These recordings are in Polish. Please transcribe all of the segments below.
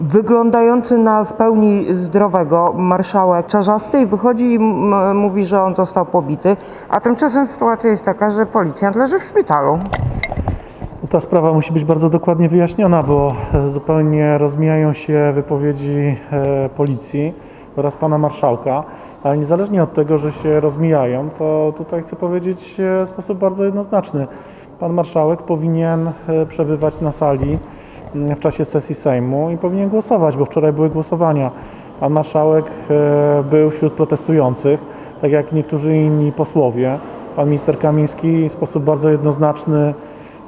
wyglądający na w pełni zdrowego marszałek Czarzasty wychodzi i mówi, że on został pobity, a tymczasem sytuacja jest taka, że policjant leży w szpitalu. Ta sprawa musi być bardzo dokładnie wyjaśniona, bo e, zupełnie rozmijają się wypowiedzi e, policji oraz pana marszałka, ale niezależnie od tego, że się rozmijają, to tutaj chcę powiedzieć e, w sposób bardzo jednoznaczny. Pan marszałek powinien przebywać na sali w czasie sesji Sejmu i powinien głosować, bo wczoraj były głosowania. Pan marszałek e, był wśród protestujących, tak jak niektórzy inni posłowie. Pan minister Kamiński w sposób bardzo jednoznaczny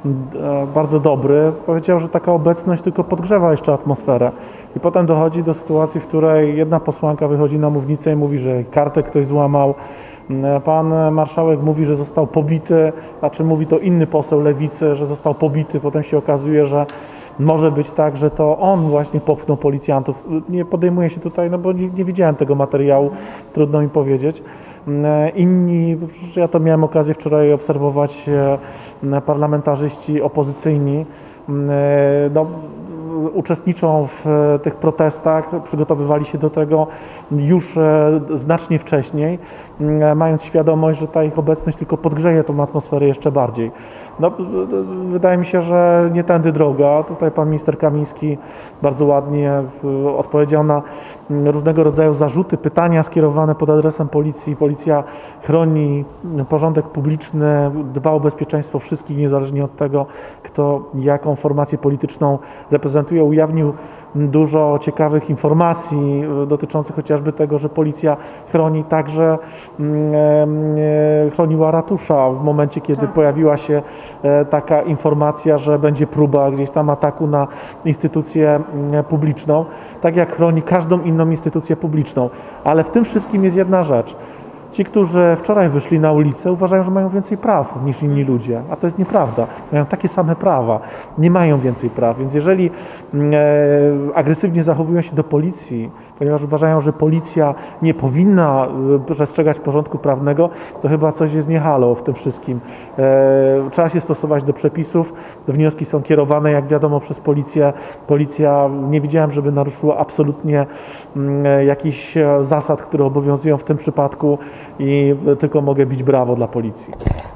e, bardzo dobry, powiedział, że taka obecność tylko podgrzewa jeszcze atmosferę. I potem dochodzi do sytuacji, w której jedna posłanka wychodzi na mównicę i mówi, że kartę ktoś złamał. Mm, Pan marszałek mówi, że został pobity, a czy mówi to inny poseł lewicy, że został pobity. Potem się okazuje, że może być tak, że to on właśnie popchnął policjantów. Nie podejmuję się tutaj, no bo nie, nie widziałem tego materiału, trudno mi powiedzieć. Mm, Inni, ja to miałem okazję wczoraj obserwować, e, parlamentarzyści opozycyjni, mm, no, uczestniczą w e, tych protestach, przygotowywali się do tego już e, znacznie wcześniej, mm, mając świadomość, że ta ich obecność tylko podgrzeje tą atmosferę jeszcze bardziej. No, wydaje mi się, że nie tędy droga. Tutaj pan minister Kamiński bardzo ładnie odpowiedział na mm, różnego rodzaju zarzuty, pytania skierowane pod adresem policji. Policja chroni porządek publiczny, dba o bezpieczeństwo wszystkich, niezależnie od tego, kto jaką formację polityczną reprezentuje. Ujawnił dużo ciekawych informacji e, dotyczących chociażby tego, że policja chroni także, mm, e, chroniła ratusza w momencie, kiedy pojawiła się e, taka informacja, że będzie próba gdzieś tam ataku na instytucję mm, publiczną, tak jak chroni każdą inną instytucję publiczną. Ale w tym wszystkim jest jedna rzecz. Ci, którzy wczoraj wyszli na ulicę, uważają, że mają więcej praw niż inni ludzie, a to jest nieprawda. Mają takie same prawa, nie mają więcej praw. Więc jeżeli mm, e, agresywnie zachowują się do policji, ponieważ uważają, że policja nie powinna e, przestrzegać porządku prawnego, to chyba coś jest nie halo w tym wszystkim. E, trzeba się stosować do przepisów. Wnioski są kierowane, jak wiadomo, przez policję. Policja nie widziałem, żeby naruszyła absolutnie mm, e, jakichś e, zasad, które obowiązują w tym przypadku i tylko mogę bić brawo dla policji.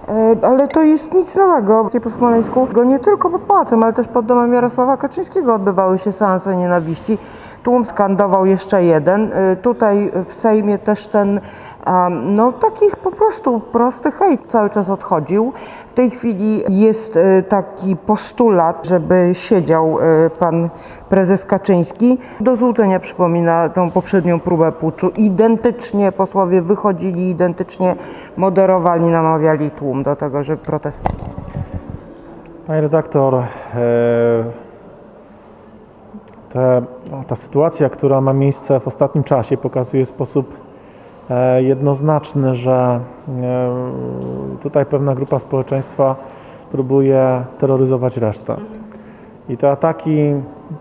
E, Ale to jest nic nowego. Po Smoleńsku, go nie tylko pod pałacem, ale też pod domem Jarosława Kaczyńskiego odbywały się seanse nienawiści. Tłum skandował jeszcze jeden. E, Tutaj w Sejmie też ten, no takich po prostu prosty hejt cały czas odchodził. W tej chwili jest e, taki postulat, żeby siedział pan prezes Kaczyński. Do złudzenia przypomina tą poprzednią próbę puczu. Identycznie posłowie wychodzili, identycznie moderowali, namawiali tłum do tego, żeby protestował. Panie redaktor, e, te, no, ta sytuacja, która ma miejsce w ostatnim czasie, pokazuje w sposób e, jednoznaczny, że e, tutaj pewna grupa społeczeństwa próbuje terroryzować resztę. I te ataki,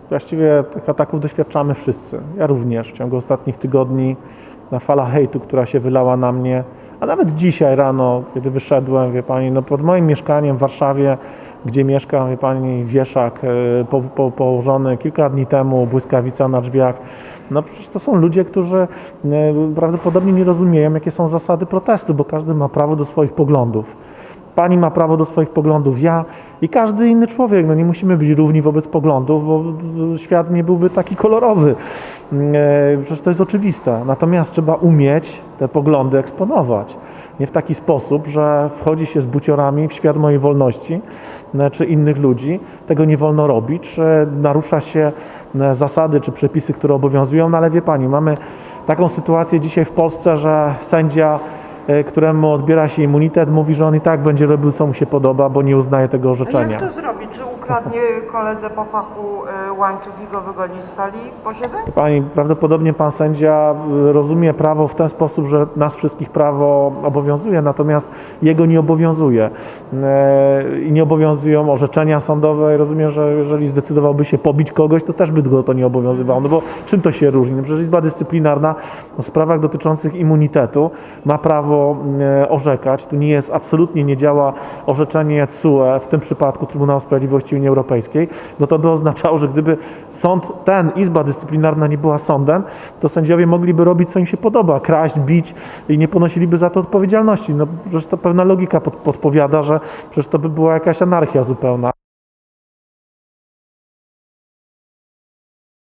właściwie tych ataków doświadczamy wszyscy. Ja również w ciągu ostatnich tygodni. Na fala hejtu, która się wylała na mnie, a nawet dzisiaj rano, kiedy wyszedłem, wie pani, no pod moim mieszkaniem w Warszawie, gdzie mieszkam, wie pani, wieszak e, po, po, położony kilka dni temu, błyskawica na drzwiach. No przecież to są ludzie, którzy e, prawdopodobnie nie rozumieją, jakie są zasady protestu, bo każdy ma prawo do swoich poglądów. Pani ma prawo do swoich poglądów, ja i każdy inny człowiek. No nie musimy być równi wobec poglądów, bo świat nie byłby taki kolorowy. E, Przecież to jest oczywiste. Natomiast trzeba umieć te poglądy eksponować. Nie w taki sposób, że wchodzi się z buciorami w świat mojej wolności e, czy innych ludzi. Tego nie wolno robić, czy narusza się e, zasady czy przepisy, które obowiązują. No ale wie pani, mamy taką sytuację dzisiaj w Polsce, że sędzia e, któremu odbiera się immunitet, mówi, że on i tak będzie robił, co mu się podoba, bo nie uznaje tego orzeczenia. Jak to zrobi? Czy ukradnie koledze po fachu y, łańcuch i go wygoni z sali posiedzeń? Pani, prawdopodobnie pan sędzia y, rozumie prawo w ten sposób, że nas wszystkich prawo obowiązuje, natomiast jego nie obowiązuje. E, I nie obowiązują orzeczenia sądowe. I rozumiem, że jeżeli zdecydowałby się pobić kogoś, to też by go to nie obowiązywało. No bo czym to się różni? No przecież Izba Dyscyplinarna w sprawach dotyczących immunitetu ma prawo e, orzekać. Tu nie jest, absolutnie nie działa orzeczenie TSUE, w tym przypadku Trybunału Sprawiedliwości Unii Europejskiej, bo to by oznaczało, że gdyby sąd, ten, Izba Dyscyplinarna nie była sądem, to sędziowie mogliby robić, co im się podoba, kraść, bić i nie ponosiliby za to odpowiedzialności. No przecież to pewna logika pod, podpowiada, że przecież to by była jakaś anarchia zupełna.